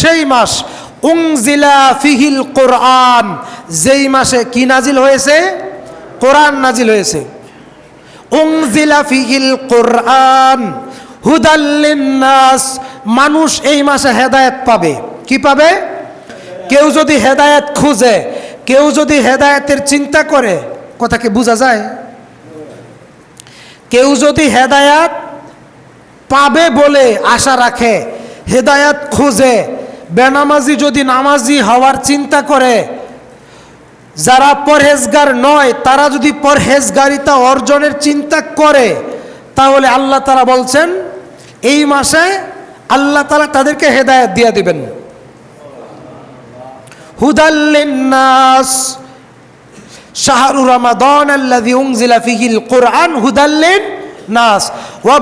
সেই মাস উংজিলা ফিহিল কোরআন। যেই মাসে কি নাজিল হয়েছে? কোরআন নাজিল হয়েছে। উংজিলা ফিহিল কোরআন। হুদাল্লিন্নাস মানুষ এই মাসে হেদায়েত পাবে। কি পাবে? কেউ যদি হেদায়েত খুঁজে, কেউ যদি হেদায়েতের চিন্তা করে, কথা কি বোঝা যায়? কেউ যদি হেদায়াত পাবে বলে আশা রাখে, হেদায়াত খুঁজে বেনামাজি যদি নামাজি হওয়ার চিন্তা করে, যারা পরহেজগার নয়, তারা যদি পরহেজগারিতা অর্জনের চিন্তা করে, তাহলে আল্লাহ তারা বলছেন, এই মাসে আল্লাহ তালা তাদেরকে হেদায়ত দিয়ে দিবেন। হুদাল্লিন্নাস শাহরু রমাদান আল্লাযী উনজিলা ফীহিল কুরআন হুদাল্লিন নাস ওয়া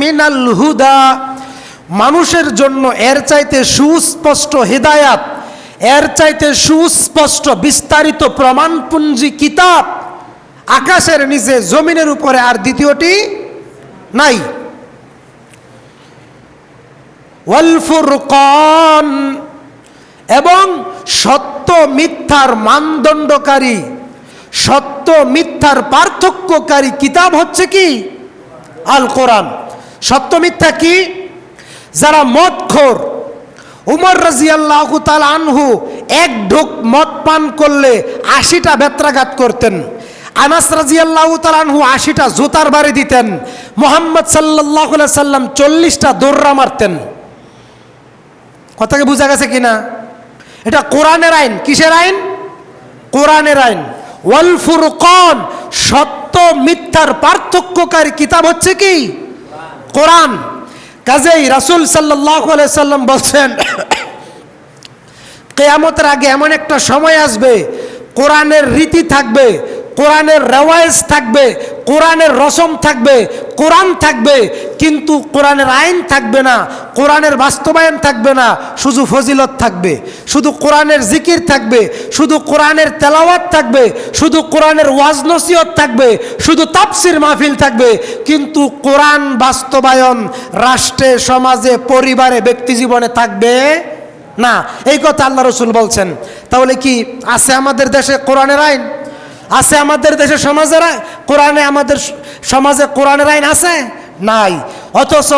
মিনাল হুদা। মানুষের জন্য এর চাইতে সুস্পষ্ট হেদায়াত, এর চাইতে সুস্পষ্ট বিস্তারিত প্রমাণপুঞ্জি কিতাব আকাশের নিচে জমিনের উপরে, আর দ্বিতীয়টি নাই। ওয়াল ফুরকান, এবং সত্য মিথ্যার মানদণ্ডকারী, সত্য মিথ্যার পার্থক্যকারী কিতাব হচ্ছে কি? আল কোরআন। সত্য মিথ্যা কি? যারা মদখোর, উমর রাজিয়াল্লাহু তাল আনহু এক ঢোক মদ পান করলে আশিটা বেত্রাঘাত করতেন। আনাস রাজিয়াল্লাহু আনহু আশিটা জুতার বাড়ি দিতেন। মোহাম্মদ সাল্লাহ সাল্লাম চল্লিশটা দৌড়া মারতেন। কথাকে বোঝা গেছে কিনা? এটা কোরআনের আইন। কিসের আইন? কোরআনের আইন। ওয়াল ফুরকন, সত্য মিথ্যার পার্থক্যকারী কিতাব হচ্ছে কি? কোরআন। কাজেই রাসুল সাল্লাহ সাল্লাম বলছেন, কেয়ামতের আগে এমন একটা সময় আসবে, কোরআনের রীতি থাকবে, কোরআনের রেওয়াজ থাকবে কোরআনের রসম থাকবে, কোরআন থাকবে, কিন্তু কোরআনের আইন থাকবে না, কোরআনের বাস্তবায়ন থাকবে না, শুধু ফজিলত থাকবে, শুধু কোরআনের জিকির থাকবে, শুধু কোরআনের তেলাওয়াত থাকবে, শুধু কোরআনের ওয়াজ নসিহত থাকবে, শুধু তাফসির মাহফিল থাকবে, কিন্তু কোরআন বাস্তবায়ন রাষ্ট্রে, সমাজে, পরিবারে, ব্যক্তি জীবনে থাকবে না। এই কথা আল্লাহ রসুল বলছেন। তাহলে কি আছে আমাদের দেশে কোরআনের আইন? আছে আমাদের দেশে সমাজের কোরআনে আমাদের সমাজে কোরআনের আইন আছে? নাই। অথচ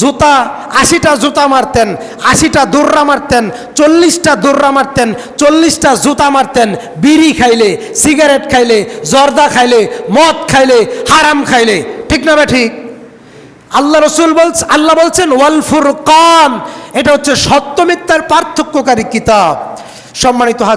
জুতা, আশিটা জুতা মারতেন, আশিটা দৌড়া মারতেন, চল্লিশটা দৌড়া মারতেন, চল্লিশটা জুতা মারতেন, বিড়ি খাইলে, সিগারেট খাইলে, জর্দা খাইলে, মদ খাইলে, হারাম খাইলে। ঠিক না ঠিক আল্লাহ রসুল বলছে আল্লাহ বলছেন, ওয়াল ফুরকান। এটা হচ্ছে সত্য মিথ্যার পার্থক্যকারী কিতাব। সম্মানিত হাজ